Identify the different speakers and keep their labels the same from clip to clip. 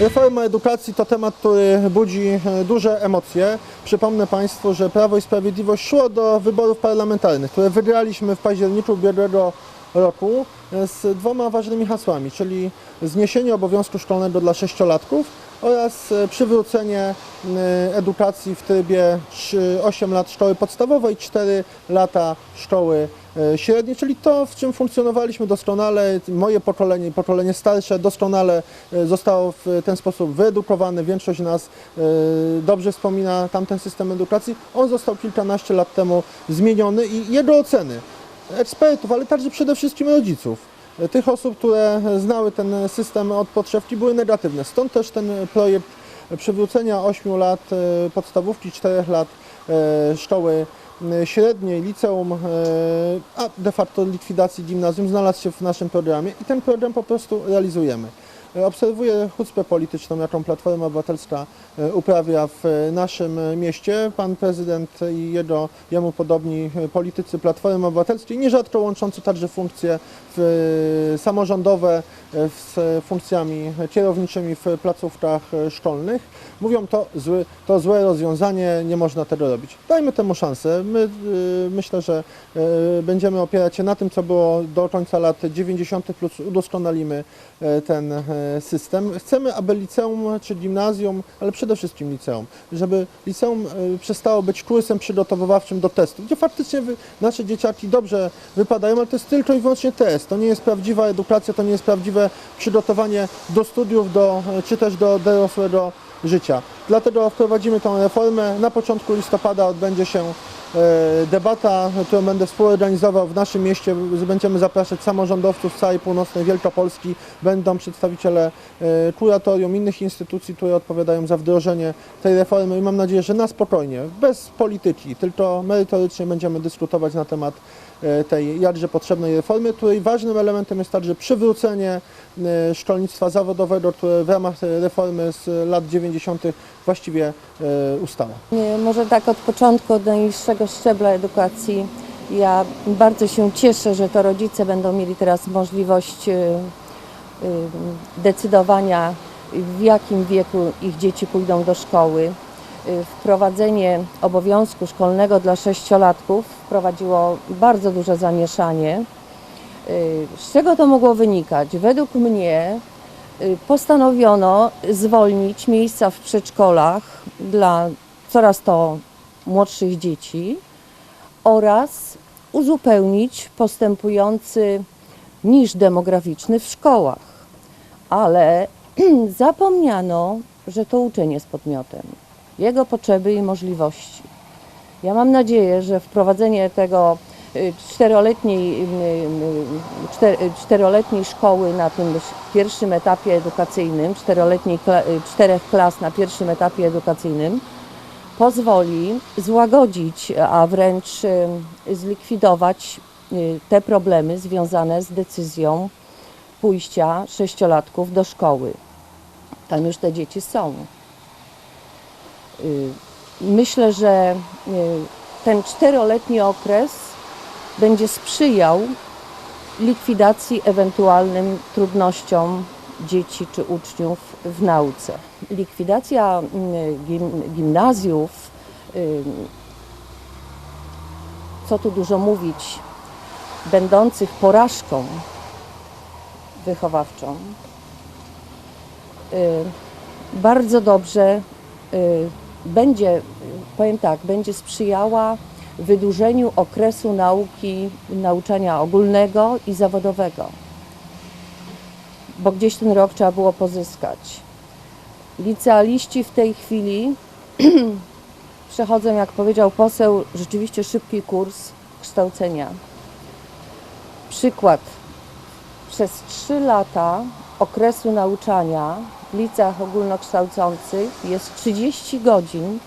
Speaker 1: Reforma edukacji to temat, który budzi e, duże emocje. Przypomnę Państwu, że Prawo i Sprawiedliwość szło do wyborów parlamentarnych, które wygraliśmy w październiku ubiegłego roku e, z dwoma ważnymi hasłami, czyli zniesienie obowiązku szkolnego dla sześciolatków oraz e, przywrócenie edukacji w trybie trzy- 8 lat szkoły podstawowej, 4 lata szkoły średniej, czyli to, w czym funkcjonowaliśmy doskonale. Moje pokolenie pokolenie starsze doskonale e, zostało w ten sposób wyedukowane. Większość nas e, dobrze wspomina tamten system edukacji. On został kilkanaście lat temu zmieniony i jego oceny ekspertów, ale także przede wszystkim rodziców. e, Tych osób, które znały ten system od podszewki, były negatywne. Stąd też ten projekt przywrócenia 8 lat e, podstawówki, 4 lat e, szkoły e, średniej, liceum, e, a de facto likwidacji gimnazjum znalazł się w naszym programie i ten program po prostu realizujemy. E, Obserwuję chucpę polityczną, jaką Platforma Obywatelska e, uprawia w e, naszym mieście. Pan prezydent i jego, jemu podobni politycy Platformy Obywatelskiej, nierzadko łączący także funkcje samorządowe z funkcjami kierowniczymi w placówkach szkolnych. Mówią to, zły, to złe rozwiązanie, nie można tego robić. Dajmy temu szansę. My, myślę, że będziemy opierać się na tym, co było do końca lat 90. plus udoskonalimy ten system. Chcemy, aby liceum czy gimnazjum, ale przede wszystkim liceum, żeby liceum e, przestało być kursem przygotowywawczym do testu, gdzie faktycznie nasze dzieciaki dobrze wypadają, ale to jest tylko i wyłącznie test. To nie jest prawdziwa edukacja, to nie jest prawdziwe przygotowanie do studiów, do, e, czy też do dorosłego życia. Dlatego wprowadzimy tę reformę. Na początku listopada odbędzie się debata, którą będę współorganizował w naszym mieście. Będziemy zapraszać samorządowców z całej północnej Wielkopolski. Będą przedstawiciele e, kuratorium, innych instytucji, które odpowiadają za wdrożenie tej reformy i mam nadzieję, że na spokojnie, bez polityki, tylko merytorycznie będziemy dyskutować na temat e, tej jakże potrzebnej reformy, której ważnym elementem jest także przywrócenie e, szkolnictwa zawodowego, które w ramach reformy z lat 90. właściwie e, ustało.
Speaker 2: Może tak od początku, od najniższego szczebla edukacji. Ja bardzo się cieszę, że to rodzice będą mieli teraz możliwość y, y, decydowania, w jakim wieku ich dzieci pójdą do szkoły. Y, Wprowadzenie obowiązku szkolnego dla sześciolatków wprowadziło bardzo duże zamieszanie. Z czego to mogło wynikać? Według mnie postanowiono zwolnić miejsca w przedszkolach dla coraz to młodszych dzieci oraz uzupełnić postępujący niż demograficzny w szkołach. Ale zapomniano, że to uczenie jest podmiotem, jego potrzeby i możliwości. Ja mam nadzieję, że wprowadzenie tego y, czteroletniej, y, y, czter, czteroletniej szkoły na tym pierwszym etapie edukacyjnym, czteroletniej, czterech klas na pierwszym etapie edukacyjnym, pozwoli złagodzić, a wręcz y, zlikwidować y, te problemy związane z decyzją pójścia sześciolatków do szkoły. Tam już te dzieci są. Y, Myślę, że ten czteroletni okres będzie sprzyjał likwidacji ewentualnym trudnościom dzieci czy uczniów w nauce. Likwidacja y, gim- gimnazjów, co tu dużo mówić, będących porażką wychowawczą, y, bardzo dobrze y, będzie, powiem tak, będzie sprzyjała wydłużeniu okresu nauki, nauczania ogólnego i zawodowego, bo gdzieś ten rok trzeba było pozyskać. Licealiści w tej chwili przechodzą, jak powiedział poseł, rzeczywiście szybki kurs kształcenia. Przykład. Przez 3 lata okresu nauczania w liceach ogólnokształcących jest 30 godzin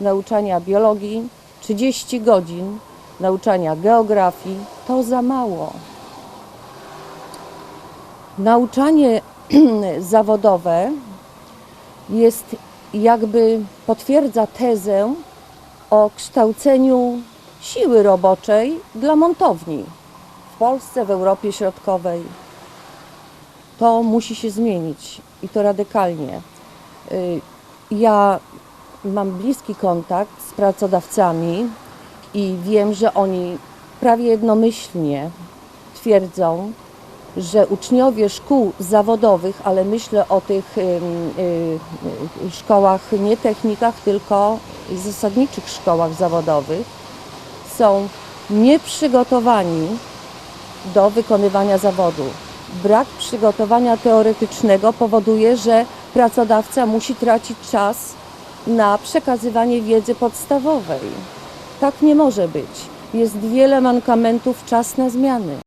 Speaker 2: nauczania biologii, 30 godzin nauczania geografii. To za mało. Nauczanie zawodowe jest jakby potwierdza tezę o kształceniu siły roboczej dla montowni w Polsce, w Europie Środkowej. To musi się zmienić i to radykalnie. Y, Ja mam bliski kontakt z pracodawcami i wiem, że oni prawie jednomyślnie twierdzą, że uczniowie szkół zawodowych, ale myślę o tych szkołach, nie technikach, tylko zasadniczych szkołach zawodowych, są nieprzygotowani do wykonywania zawodu. Brak przygotowania teoretycznego powoduje, że pracodawca musi tracić czas na przekazywanie wiedzy podstawowej. Tak nie może być. Jest wiele mankamentów, czas na zmiany.